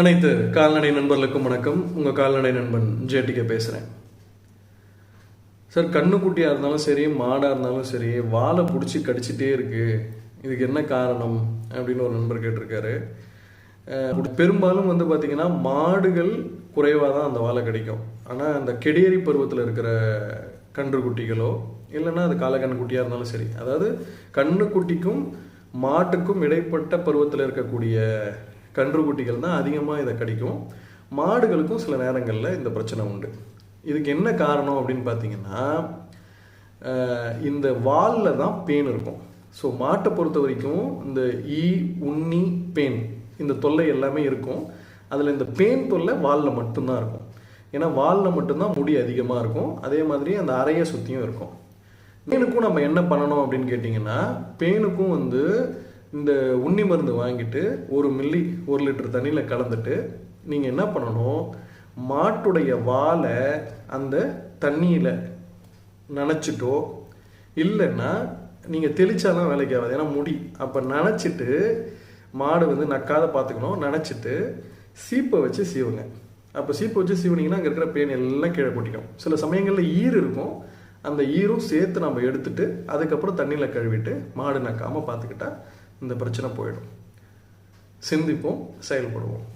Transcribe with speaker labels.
Speaker 1: அனைத்து கால்நடை நண்பர்களுக்கும் வணக்கம். உங்கள் கால்நடை நண்பன் ஜேடிகே பேசுகிறேன் சார் கண்ணுக்குட்டியாக இருந்தாலும் சரி மாடாக இருந்தாலும் சரி வாழை பிடிச்சி கடிச்சிட்டே இருக்குது இதுக்கு என்ன காரணம் அப்படின்னு ஒரு நண்பர் கேட்டிருக்காரு. பெரும்பாலும் வந்து பார்த்திங்கன்னா மாடுகள் குறைவாக தான் அந்த வாழை கிடைக்கும். ஆனால் அந்த கெடியேறி பருவத்தில் இருக்கிற கன்றுக்குட்டிகளோ இல்லைன்னா அது காலக்கண்ணுக்குட்டியாக இருந்தாலும் சரி. அதாவது கண்ணுக்குட்டிக்கும் மாட்டுக்கும் இடைப்பட்ட பருவத்தில் இருக்கக்கூடிய கன்றுக்குட்டிகள் தான் அதிகமாக இதை கடிக்கும். மாடுகளுக்கும் சில நேரங்களில் இந்த பிரச்சனை உண்டு. இதுக்கு என்ன காரணம் அப்படின்னு பார்த்தீங்கன்னா இந்த வாலில் தான் பேன் இருக்கும். ஸோ மாட்டை பொறுத்த வரைக்கும் இந்த ஈ உண்ணி பேன் இந்த தொல்லை எல்லாமே இருக்கும். அதில் இந்த பேன் தொல்லை வாலில் மட்டும்தான் இருக்கும். ஏன்னா வாலில் மட்டும்தான் முடி அதிகமாக இருக்கும். அதே மாதிரி அந்த அறையை சுற்றியும் இருக்கும். பேனுக்கும் நம்ம என்ன பண்ணணும் அப்படின்னு கேட்டிங்கன்னா பேனுக்கும் வந்து இந்த உண்ணி மருந்து வாங்கிட்டு ஒரு மில்லி ஒரு லிட்டர் தண்ணியில் கலந்துட்டு நீங்கள் என்ன பண்ணணும்? மாட்டுடைய வாலை அந்த தண்ணியில் நனைச்சிட்டோ இல்லைன்னா நீங்கள் தெளிச்சாலாம் வேலைக்கு ஆகாது. ஏன்னா முடி. அப்போ நனைச்சிட்டு மாடு வந்து நக்காத பார்த்துக்கணும் நனைச்சிட்டு சீப்பை வச்சு சீவுங்க. அப்போ சீப்பை வச்சு சீவுனீங்கன்னா அங்கே இருக்கிற பேன் எல்லாம் கீழே கொட்டிக்கும். சில சமயங்களில் ஈர் இருக்கும். அந்த ஈரும் சேர்த்து நம்ம எடுத்துட்டு அதுக்கப்புறம் தண்ணியில் கழுவிட்டு மாடு நக்காமல் பார்த்துக்கிட்டா இந்த பிரச்சனை போயிடும். சிந்திப்போம் செயல்படுவோம்.